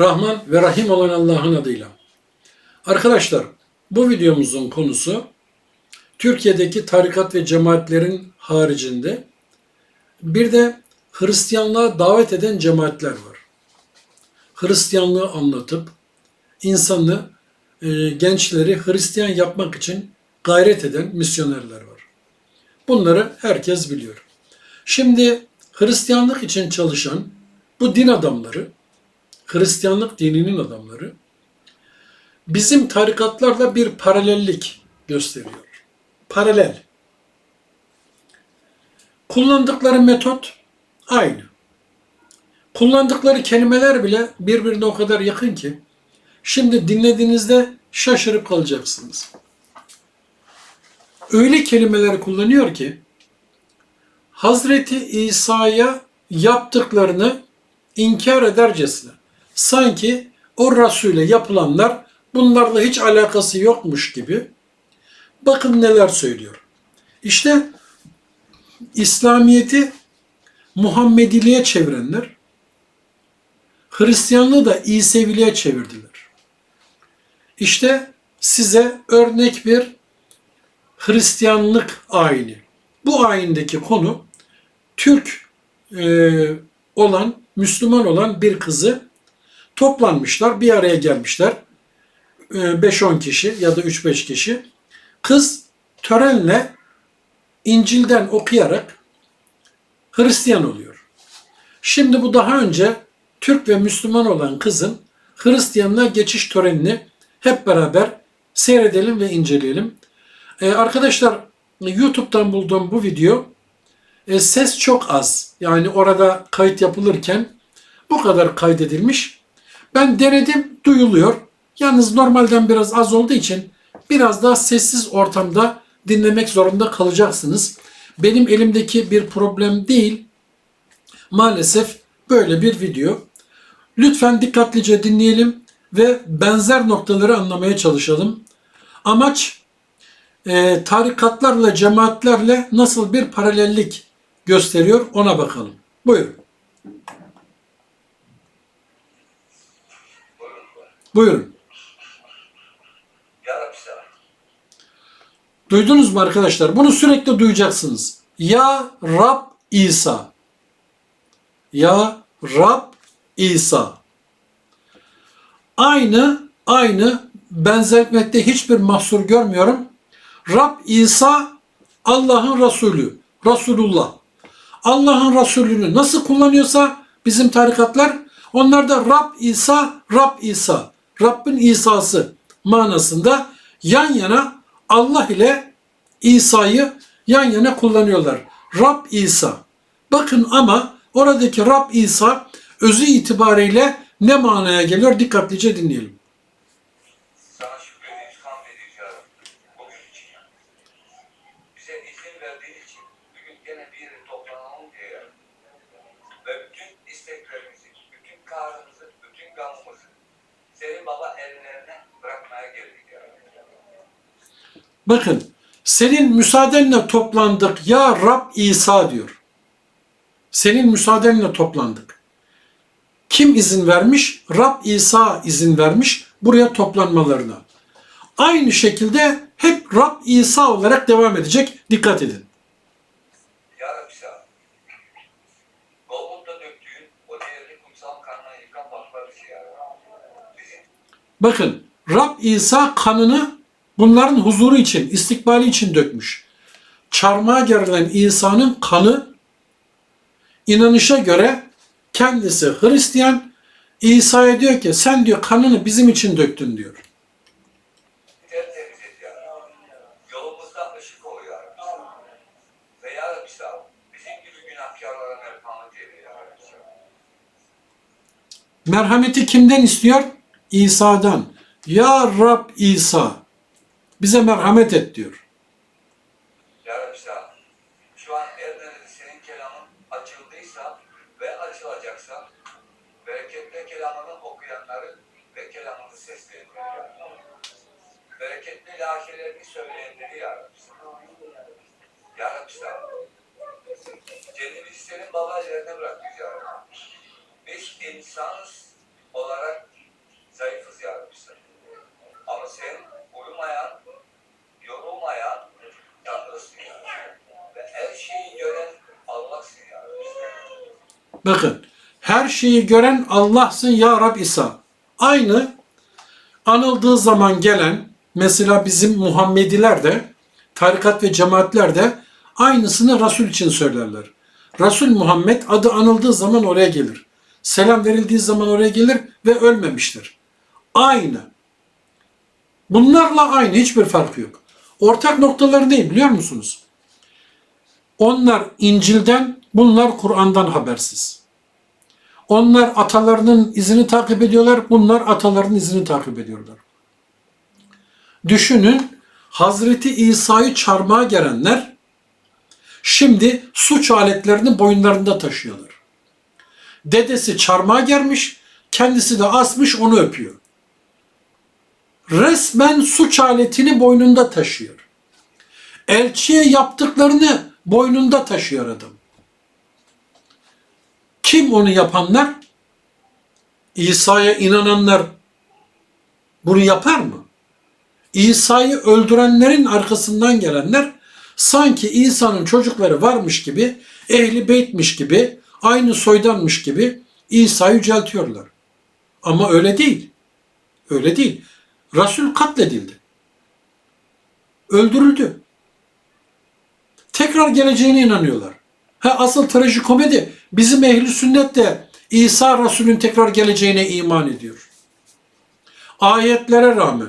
Rahman ve Rahim olan Allah'ın adıyla. Arkadaşlar bu videomuzun konusu Türkiye'deki tarikat ve cemaatlerin haricinde bir de Hristiyanlığa davet eden cemaatler var. Hristiyanlığı anlatıp insanı, e, gençleri Hristiyan yapmak için gayret eden misyonerler var. Bunları herkes biliyor. Şimdi Hristiyanlık için çalışan bu din adamları, Hristiyanlık dininin adamları bizim tarikatlarla bir paralellik gösteriyor. Paralel. Kullandıkları metot aynı. Kullandıkları kelimeler bile birbirine o kadar yakın ki şimdi dinlediğinizde şaşırıp kalacaksınız. Öyle kelimeleri kullanıyor ki Hazreti İsa'ya yaptıklarını inkar edercesine sanki o Resul'e yapılanlar bunlarla hiç alakası yokmuş gibi bakın neler söylüyor. İşte İslamiyet'i Muhammediliğe çevirenler Hristiyanlığı da İseviliğe çevirdiler. İşte size örnek bir Hristiyanlık ayini. Bu ayindeki konu Türk e, olan, Müslüman olan bir kızı toplanmışlar, bir araya gelmişler. E, 5-10 kişi ya da 3-5 kişi. Kız törenle İncil'den okuyarak Hristiyan oluyor. Şimdi bu daha önce Türk ve Müslüman olan kızın Hristiyanlığa geçiş törenini hep beraber seyredelim ve inceleyelim. Ee, arkadaşlar YouTube'dan bulduğum bu video e, ses çok az. Yani orada kayıt yapılırken bu kadar kaydedilmiş. Ben denedim duyuluyor. Yalnız normalden biraz az olduğu için biraz daha sessiz ortamda dinlemek zorunda kalacaksınız. Benim elimdeki bir problem değil. Maalesef böyle bir video. Lütfen dikkatlice dinleyelim ve benzer noktaları anlamaya çalışalım. Amaç e, tarikatlarla, cemaatlerle nasıl bir paralellik gösteriyor ona bakalım. Buyurun. Buyurun. Duydunuz mu arkadaşlar? Bunu sürekli duyacaksınız. Ya Rab İsa. Ya Rab İsa. Aynı, aynı benzetmekte hiçbir mahsur görmüyorum. Rab İsa Allah'ın Resulü, Resulullah. Allah'ın Resulünü nasıl kullanıyorsa bizim tarikatlar, onlar da Rab İsa, Rab İsa, Rabbin İsa'sı manasında yan yana Allah ile İsa'yı yan yana kullanıyorlar. Rab İsa. Bakın ama oradaki Rab İsa özü itibariyle ne manaya geliyor dikkatlice dinleyelim. Bakın senin müsaadenle toplandık ya Rab İsa diyor. Senin müsaadenle toplandık. Kim izin vermiş? Rab İsa izin vermiş buraya toplanmalarına. Aynı şekilde hep Rab İsa olarak devam edecek. Dikkat edin. Bizim Bakın Rab İsa kanını bunların huzuru için, istikbali için dökmüş. Çarmıha gerilen İsa'nın kanı inanışa göre kendisi Hristiyan İsa'ya diyor ki sen diyor kanını bizim için döktün diyor. Merhameti kimden istiyor? İsa'dan. Ya Rab İsa bize merhamet et diyor. Ya. Şu an Erdener'de senin kelamın açıldıysa ve açılacaksa bereketli kelamını okuyanları ve kelamını Rabbi. Bereketli lahirelerini söyleyenleri ya Rabbi. Ya senin baba ellerine bırakıyoruz ya Rabbi. Biz insanız olarak zayıfız ya Rabbi sen. Ama sen uyumayan, yorulmayan Tanrısın ya Rabbi. Ve her şeyi gören Allah'sın ya Rabbi sen. Bakın her şeyi gören Allah'sın ya Rab İsa. Aynı anıldığı zaman gelen mesela bizim Muhammediler de tarikat ve cemaatler de aynısını Resul için söylerler. Resul Muhammed adı anıldığı zaman oraya gelir. Selam verildiği zaman oraya gelir ve ölmemiştir. Aynı. Bunlarla aynı hiçbir farkı yok. Ortak noktaları ne biliyor musunuz? Onlar İncil'den, bunlar Kur'an'dan habersiz. Onlar atalarının izini takip ediyorlar, bunlar atalarının izini takip ediyorlar. Düşünün, Hazreti İsa'yı çarmıha gelenler şimdi suç aletlerini boyunlarında taşıyorlar. Dedesi çarmıha germiş, kendisi de asmış onu öpüyor. Resmen suç aletini boynunda taşıyor. Elçiye yaptıklarını boynunda taşıyor adam. Kim onu yapanlar? İsa'ya inananlar bunu yapar mı? İsa'yı öldürenlerin arkasından gelenler sanki İsa'nın çocukları varmış gibi, ehli beytmiş gibi, aynı soydanmış gibi İsa'yı yüceltiyorlar. Ama öyle değil. Öyle değil. Resul katledildi. Öldürüldü. Tekrar geleceğine inanıyorlar. Ha, asıl trajikomedi bizim ehli sünnet de İsa Resul'ün tekrar geleceğine iman ediyor. Ayetlere rağmen.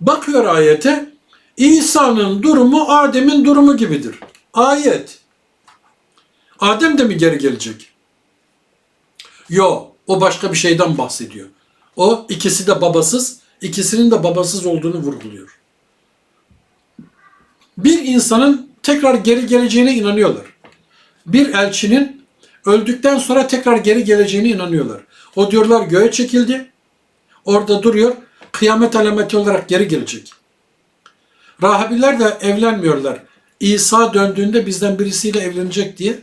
Bakıyor ayete İsa'nın durumu Adem'in durumu gibidir. Ayet. Adem de mi geri gelecek? Yo, o başka bir şeyden bahsediyor. O ikisi de babasız, ikisinin de babasız olduğunu vurguluyor. Bir insanın tekrar geri geleceğine inanıyorlar. Bir elçinin öldükten sonra tekrar geri geleceğine inanıyorlar. O diyorlar göğe çekildi. Orada duruyor. Kıyamet alameti olarak geri gelecek. Rahibeler de evlenmiyorlar. İsa döndüğünde bizden birisiyle evlenecek diye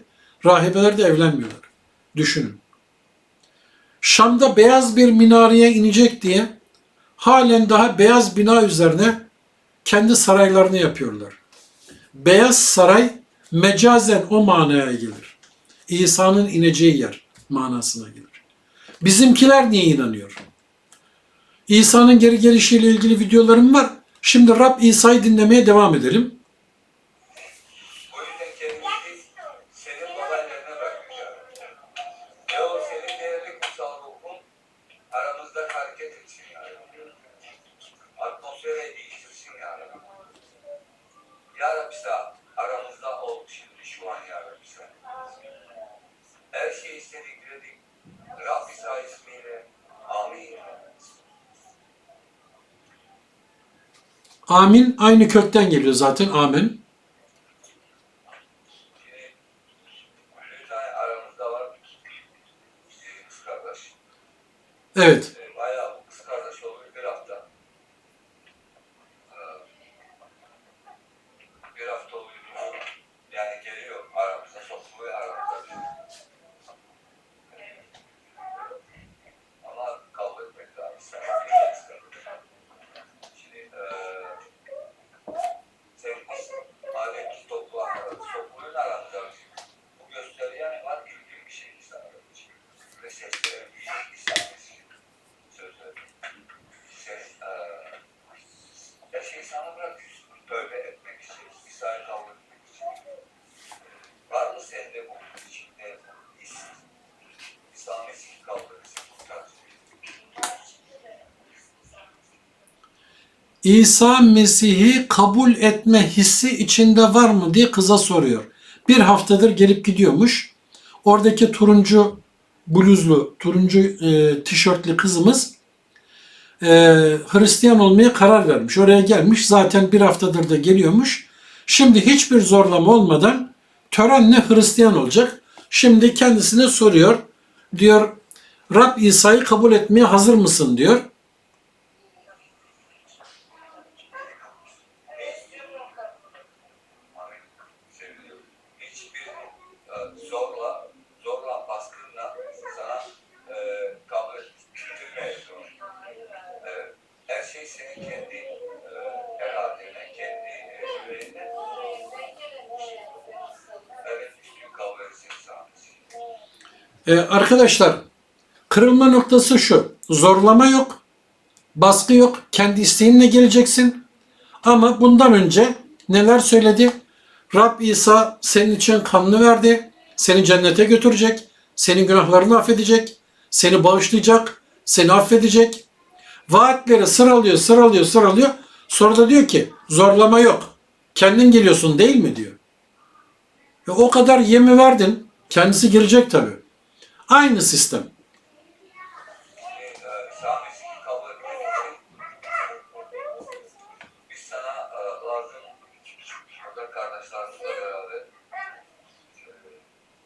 rahibeler de evlenmiyorlar. Düşünün. Şam'da beyaz bir minareye inecek diye halen daha beyaz bina üzerine kendi saraylarını yapıyorlar. Beyaz saray mecazen o manaya gelir. İsa'nın ineceği yer manasına gelir. Bizimkiler niye inanıyor? İsa'nın geri gelişiyle ilgili videolarım var. Şimdi Rab İsa'yı dinlemeye devam edelim. O yüzden kendimizi senin babalarına bırakıyoruz. Ve o senin değerli kutsal ruhun aramızda hareket etsin yani. Atmosferi değiştirsin yani. Ya Rabbi sen aramızda ol şimdi şu an ya Rabbi sen. Her şeyi istedik diledik. Rabbi İsa ismiyle. Amin. Amin aynı kökten geliyor zaten. Amin. Şimdi bir tane aramızda var. İşte kız kardeş. Evet. E, Bayağı bu kız kardeş oluyor bir hafta. Ee, Bir hafta oluyor. Yani geliyor aramıza, sokuluyor aramıza. Ama kavga etmek lazım. Sen Şimdi eee sen madem ki toplu sokuluyor aramıza. Bu gösteriyen var ilgin bir şey sana. Ve seslerin bir bir sahnesi. Sözleri. Sen eee her şeyi sana bırakıyorsun. Tövbe etmek için, İsa'yı kabul etmek için. Var mı sende bu içinde his? İsa Mesih'i kaldırırsın, kurtarsın. İsa Mesih'i kabul etme hissi içinde var mı diye kıza soruyor. Bir haftadır gelip gidiyormuş. Oradaki turuncu bluzlu, turuncu e, tişörtlü kızımız e, Hristiyan olmaya karar vermiş. Oraya gelmiş. Zaten bir haftadır da geliyormuş. Şimdi hiçbir zorlama olmadan törenle Hristiyan olacak. Şimdi kendisine soruyor. Diyor Rab İsa'yı kabul etmeye hazır mısın diyor. Ee, arkadaşlar kırılma noktası şu. Zorlama yok. Baskı yok. Kendi isteğinle geleceksin. Ama bundan önce neler söyledi? Rab İsa senin için kanını verdi. Seni cennete götürecek. Senin günahlarını affedecek. Seni bağışlayacak. Seni affedecek. Vaatleri sıralıyor, sıralıyor, sıralıyor. Sonra da diyor ki zorlama yok. Kendin geliyorsun değil mi diyor. E o kadar yemi verdin. Kendisi gelecek tabii. Aynı sistem. e, İsa Mesih'i kabul etmek için biz sana e, lazım burada kardeşlerimizle beraber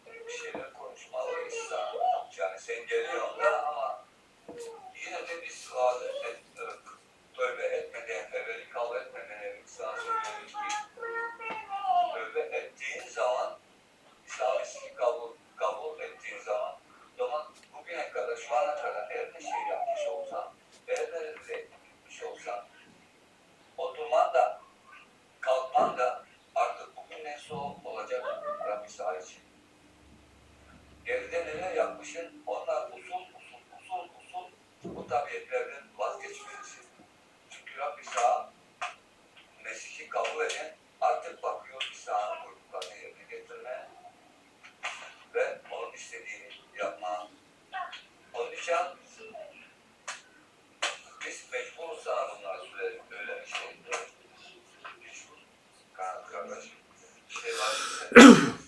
e, bir şeyler konuşmalıyız sana. Yani sen geliyorsun da ama yine de biz lazım et, e, tövbe etmeden, evveli kabul etmeden evveli sana söylüyoruz ki tövbe ettiğin zaman İsa Mesih'i kabul, kabul ettiğin zaman zaman bugüne kadar, şu ana kadar her ne şey yapmış olsan, her ne rezil etmiş olsan, oturman da, kalkman da artık bugünden sonra olacak Rabbi İsa için. Geride neler yapmışsın, onlar usul usul usul usul bu tabiyetlerden vazgeçmelisin. Çünkü Rabbi İsa Mesih'i kabul eden artık bakıyor İsa'nın buyruklarını yerine getirmeye ve onun istediğini yapma. Onun için biz mecburuz sana bunları söyleyelim. Öyle bir şey. Ka- Kardeşim. Şey var.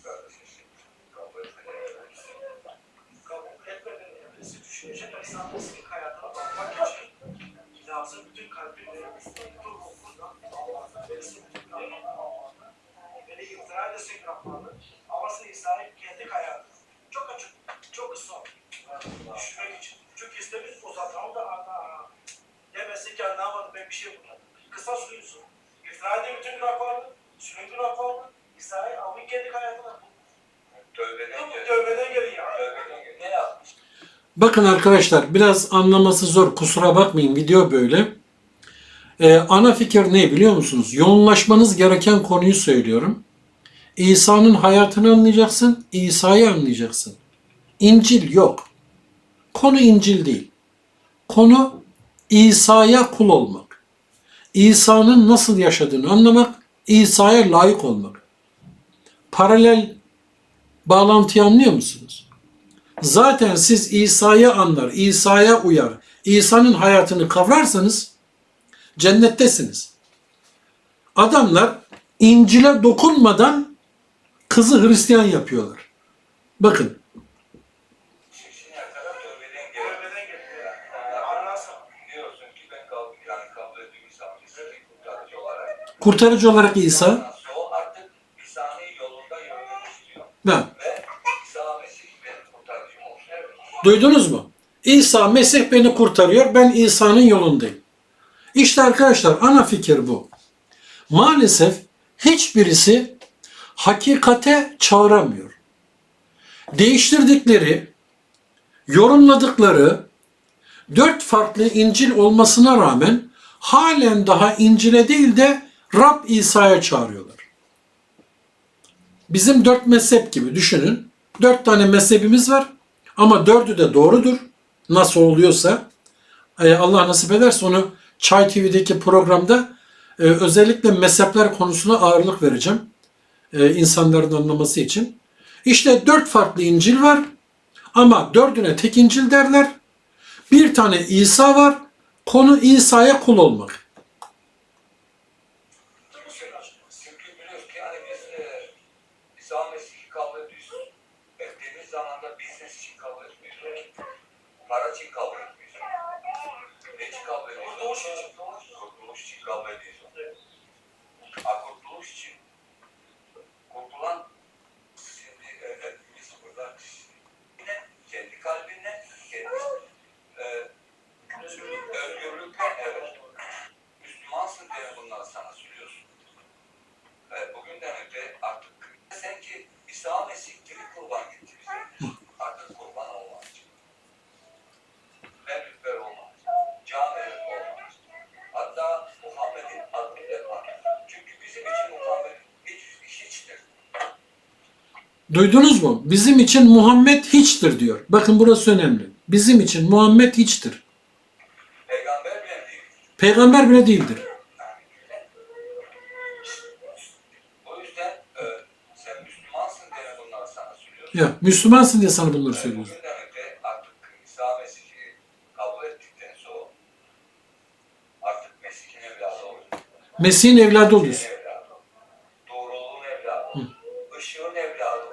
Kardeşim. Kabul etmeden kabul etmeden evlisi düşünecek insan eski hayatına bakmak için lazım bütün kalbini, bütün ruhundan Allah'tan verirsin bütün Allah'tan Allah'tan. Beni iftira edesin Rahman'ı. Amasını İsa'yı kendi hayatı. Çok açık, çok kısa. Düşünmek için. Çünkü istemiş uzatalım da ana. Demesin ki ne yapalım ben bir şey bulmadım. Kısa suyusun. İftira edin bütün günahlarını, sünün günahlarını. İsa'yı alın kendi hayatına. Tövbeden Bu gel. tövbeden gelin ya. Tövbeden gel. Ne yapmış? Bakın arkadaşlar biraz anlaması zor. Kusura bakmayın video böyle. Ee, ana fikir ne biliyor musunuz? Yoğunlaşmanız gereken konuyu söylüyorum. İsa'nın hayatını anlayacaksın, İsa'yı anlayacaksın. İncil yok. Konu İncil değil. Konu İsa'ya kul olmak. İsa'nın nasıl yaşadığını anlamak, İsa'ya layık olmak. Paralel bağlantıyı anlıyor musunuz? Zaten siz İsa'yı anlar, İsa'ya uyar, İsa'nın hayatını kavrarsanız cennettesiniz. Adamlar İncil'e dokunmadan kızı Hristiyan yapıyorlar. Bakın Şimdiye kadar tövbeden duydunuz mu? İsa Mesih beni kurtarıyor, ben İsa'nın yolundayım. İşte arkadaşlar ana fikir bu. Maalesef hiçbirisi hakikate çağıramıyor. Değiştirdikleri, yorumladıkları dört farklı İncil olmasına rağmen halen daha İncil'e değil de Rab İsa'ya çağırıyorlar. Bizim dört mezhep gibi düşünün. Dört tane mezhebimiz var ama dördü de doğrudur. Nasıl oluyorsa e, Allah nasip ederse onu Çay TV'deki programda e, özellikle mezhepler konusuna ağırlık vereceğim. E, insanların anlaması için. İşte dört farklı İncil var ama dördüne tek İncil derler. Bir tane İsa var. Konu İsa'ya kul olmak. Bu söyle aşkım. Çünkü biliyoruz ki hani biz e, İsa Mesih'i kabul ediyoruz. Ettiğimiz zaman da business için kabul etmiyoruz. Para için kabul etmiyoruz. Ne için kabul ediyoruz? Kurtuluş için. Kurtuluş için kabul ediyoruz. Ha kurtuluş için. Kurtulan şimdi e, e, biz burada yine kendi kalbinle, kendi e, özgürlükle evet. Duydunuz mu? Bizim için Muhammed hiçtir diyor. Bakın burası önemli. Bizim için Muhammed hiçtir. Peygamber bile değil. Peygamber bile değildir. E, söylüyorum. Ya Müslümansın diye sana bunları söylüyoruz. Bugünden önce artık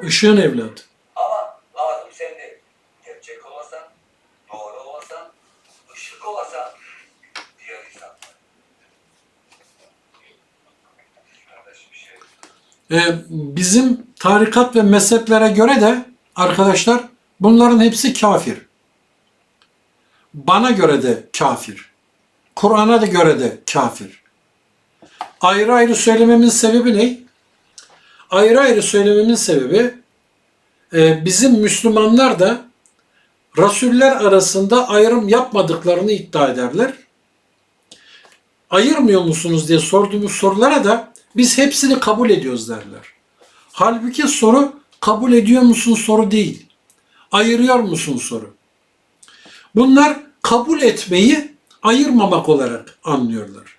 Işığın evladı. Ama lazım sen de gerçek olasan, doğru olasan, ışık olasan diğer insan. Kardeş bir şey. Ee, bizim tarikat ve mezheplere göre de arkadaşlar bunların hepsi kafir. Bana göre de kafir. Kur'an'a da göre de kafir. Ayrı ayrı söylememin sebebi ne? Ayrı ayrı söylememin sebebi e, bizim Müslümanlar da Rasuller arasında ayrım yapmadıklarını iddia ederler. Ayırmıyor musunuz diye sorduğumuz sorulara da biz hepsini kabul ediyoruz derler. Halbuki soru kabul ediyor musun soru değil. Ayırıyor musun soru. Bunlar kabul etmeyi ayırmamak olarak anlıyorlar.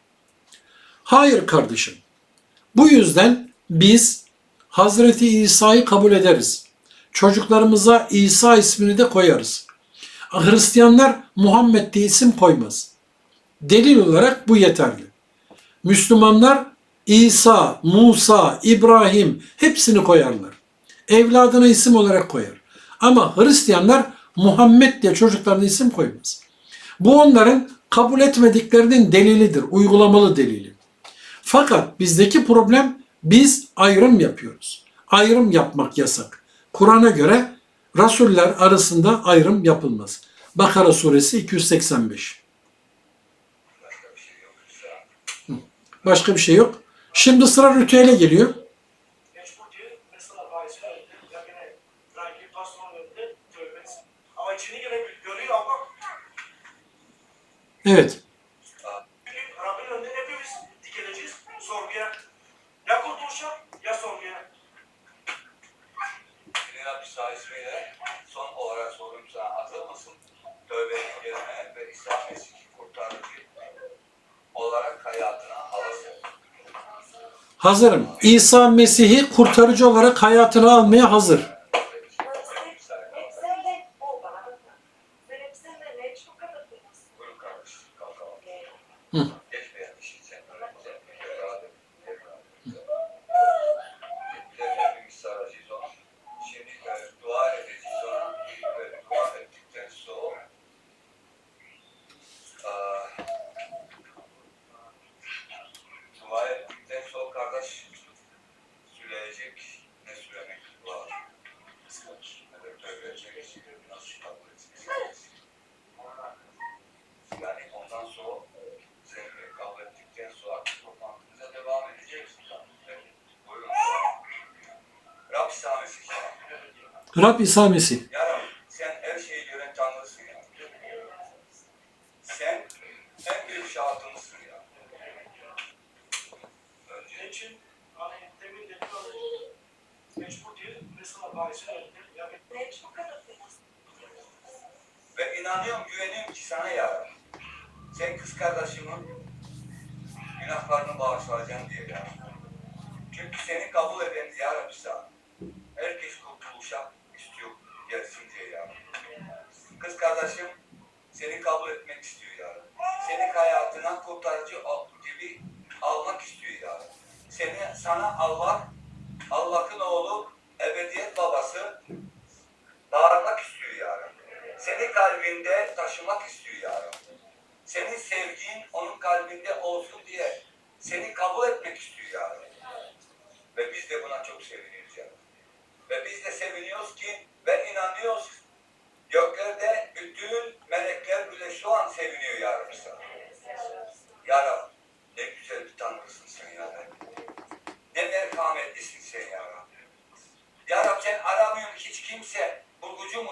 Hayır kardeşim. Bu yüzden biz Hazreti İsa'yı kabul ederiz. Çocuklarımıza İsa ismini de koyarız. Hristiyanlar Muhammed diye isim koymaz. Delil olarak bu yeterli. Müslümanlar İsa, Musa, İbrahim hepsini koyarlar. Evladına isim olarak koyar. Ama Hristiyanlar Muhammed diye çocuklarına isim koymaz. Bu onların kabul etmediklerinin delilidir, uygulamalı delili. Fakat bizdeki problem biz ayrım yapıyoruz. Ayrım yapmak yasak. Kur'an'a göre rasuller arasında ayrım yapılmaz. Bakara suresi 285. Başka bir şey yok. Şimdi sıra ritüele geliyor. Mecbur diye mesela vaizin önünde ya gene belki pastörün önünde tövbesi. Ama içini gene görüyor ama Evet. bir gün Rabbin önünde hepimiz dikileceğiz sorguya. Ya kurtuluşa ya sorguya. Cenab-ı İsa ismiyle son olarak sorum sana hazır mısın? Tövbe gelme ve İsa Mesih kurtarıcı olarak hayatına havası. Hazırım. İsa Mesih'i kurtarıcı olarak hayatına almaya hazır. Excel o bana bakma. Ben Excel'de ne çok kapatıyoruz. Buyurun kardeş, kalkalım. Hı. Geçmeyen bir şey sen. Evladım, evladım. Hepimiz saracağız ona. Şimdi e, dua edeceğiz ona. Ve dua ettikten sonra aa, dua ettikten sonra kardeş söyleyecek ne söylemek var. Evet, tövbe edecek. Nasıl kabul edecek? Yani ondan sonra sen kabul ettikten sonra artık toplantımıza devam edeceğiz. Evet, Buyurun. Rab İsa Mesih. Rab İsa Mesih. Ya Rab, sen her şeyi gören Tanrısın ya. Sen en büyük şahitımızsın ya. Önce Ne için? Hani demin öyle. Mecbur diye mesela kapatıyoruz. Ve inanıyorum, güveniyorum ki sana ya Rabbi. Sen kız kardeşimin günahlarını bağışlayacaksın diye ya. Çünkü seni kabul eden kimse. Bulgucu mu,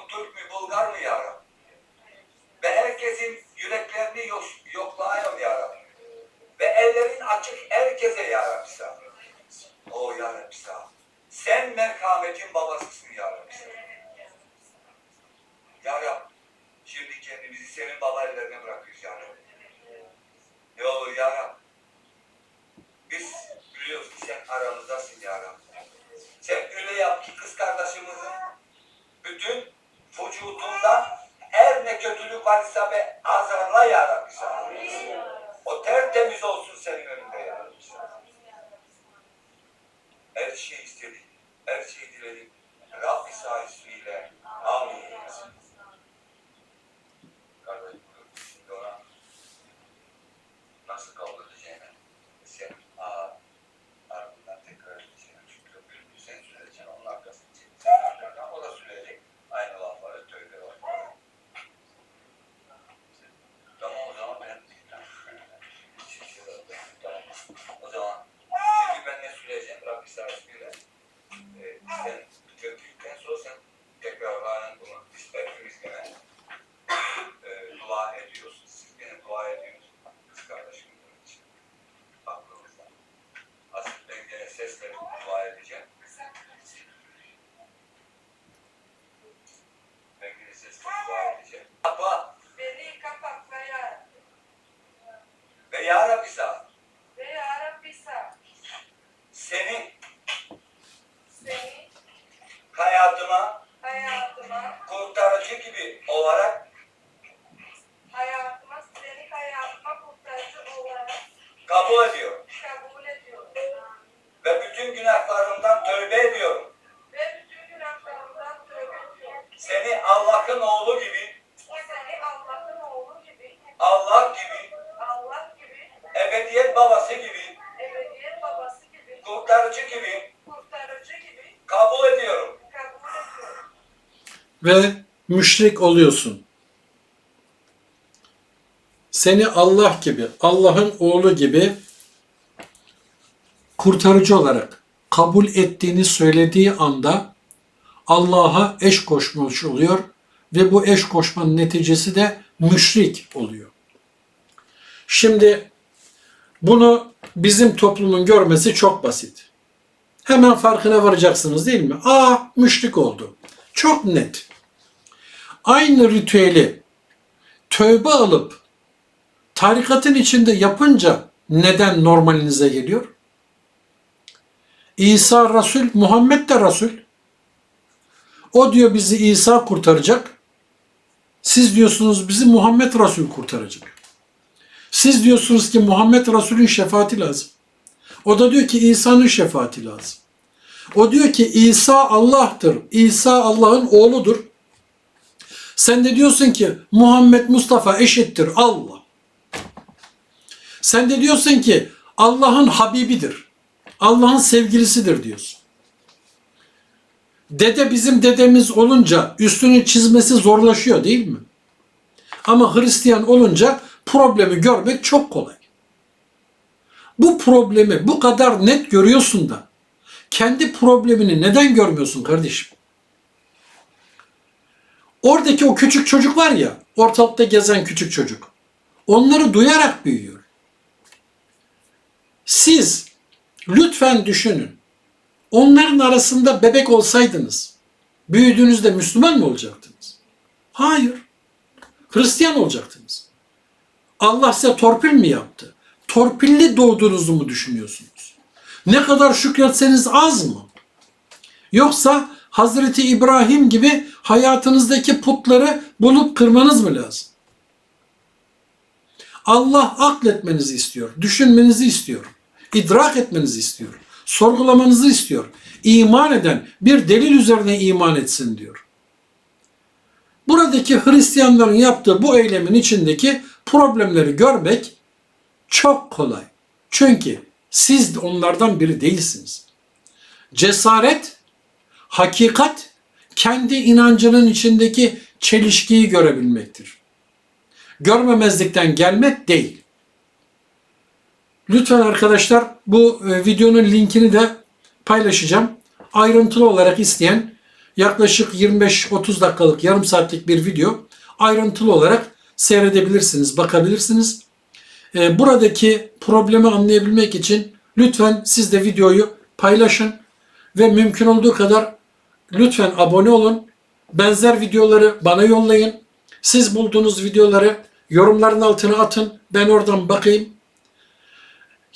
Ve müşrik oluyorsun. Seni Allah gibi, Allah'ın oğlu gibi kurtarıcı olarak kabul ettiğini söylediği anda Allah'a eş koşmuş oluyor ve bu eş koşmanın neticesi de müşrik oluyor. Şimdi bunu bizim toplumun görmesi çok basit. Hemen farkına varacaksınız değil mi? Aa müşrik oldu. Çok net. Aynı ritüeli tövbe alıp tarikatın içinde yapınca neden normalinize geliyor? İsa Resul, Muhammed de Resul. O diyor bizi İsa kurtaracak. Siz diyorsunuz bizi Muhammed Resul kurtaracak. Siz diyorsunuz ki Muhammed Resul'ün şefaati lazım. O da diyor ki İsa'nın şefaati lazım. O diyor ki İsa Allah'tır. İsa Allah'ın oğludur. Sen de diyorsun ki Muhammed Mustafa eşittir Allah. Sen de diyorsun ki Allah'ın Habibidir. Allah'ın sevgilisidir diyorsun. Dede bizim dedemiz olunca üstünü çizmesi zorlaşıyor değil mi? Ama Hristiyan olunca problemi görmek çok kolay. Bu problemi bu kadar net görüyorsun da kendi problemini neden görmüyorsun kardeşim? Oradaki o küçük çocuk var ya, ortalıkta gezen küçük çocuk. Onları duyarak büyüyor. Siz lütfen düşünün. Onların arasında bebek olsaydınız, büyüdüğünüzde Müslüman mı olacaktınız? Hayır. Hristiyan olacaktınız. Allah size torpil mi yaptı? Torpilli doğduğunuzu mu düşünüyorsunuz? Ne kadar şükretseniz az mı? Yoksa Hazreti İbrahim gibi hayatınızdaki putları bulup kırmanız mı lazım? Allah akletmenizi istiyor, düşünmenizi istiyor, idrak etmenizi istiyor, sorgulamanızı istiyor. İman eden bir delil üzerine iman etsin diyor. Buradaki Hristiyanların yaptığı bu eylemin içindeki problemleri görmek çok kolay. Çünkü siz onlardan biri değilsiniz. Cesaret, hakikat, kendi inancının içindeki çelişkiyi görebilmektir. Görmemezlikten gelmek değil. Lütfen arkadaşlar bu e, videonun linkini de paylaşacağım. Ayrıntılı olarak isteyen yaklaşık 25-30 dakikalık yarım saatlik bir video ayrıntılı olarak seyredebilirsiniz, bakabilirsiniz. E, buradaki problemi anlayabilmek için lütfen siz de videoyu paylaşın ve mümkün olduğu kadar lütfen abone olun. Benzer videoları bana yollayın. Siz bulduğunuz videoları yorumların altına atın. Ben oradan bakayım.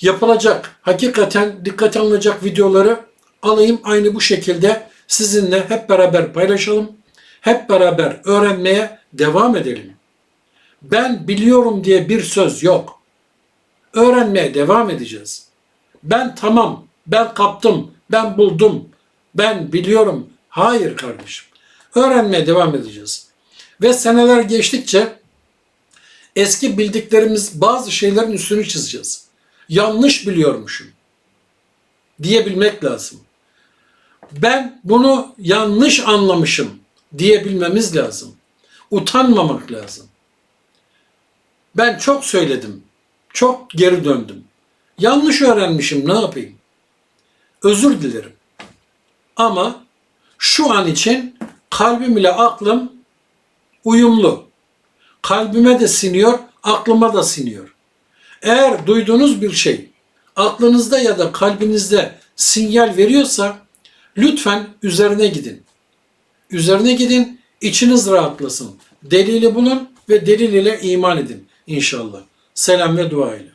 Yapılacak, hakikaten dikkate alınacak videoları alayım. Aynı bu şekilde sizinle hep beraber paylaşalım. Hep beraber öğrenmeye devam edelim. Ben biliyorum diye bir söz yok. Öğrenmeye devam edeceğiz. Ben tamam, ben kaptım, ben buldum, ben biliyorum. Hayır kardeşim. Öğrenmeye devam edeceğiz. Ve seneler geçtikçe eski bildiklerimiz bazı şeylerin üstünü çizeceğiz. Yanlış biliyormuşum diyebilmek lazım. Ben bunu yanlış anlamışım diyebilmemiz lazım. Utanmamak lazım. Ben çok söyledim. Çok geri döndüm. Yanlış öğrenmişim ne yapayım? Özür dilerim. Ama şu an için kalbim ile aklım uyumlu. Kalbime de siniyor, aklıma da siniyor. Eğer duyduğunuz bir şey aklınızda ya da kalbinizde sinyal veriyorsa lütfen üzerine gidin. Üzerine gidin, içiniz rahatlasın. Delili bulun ve delil ile iman edin inşallah. Selam ve dua ile.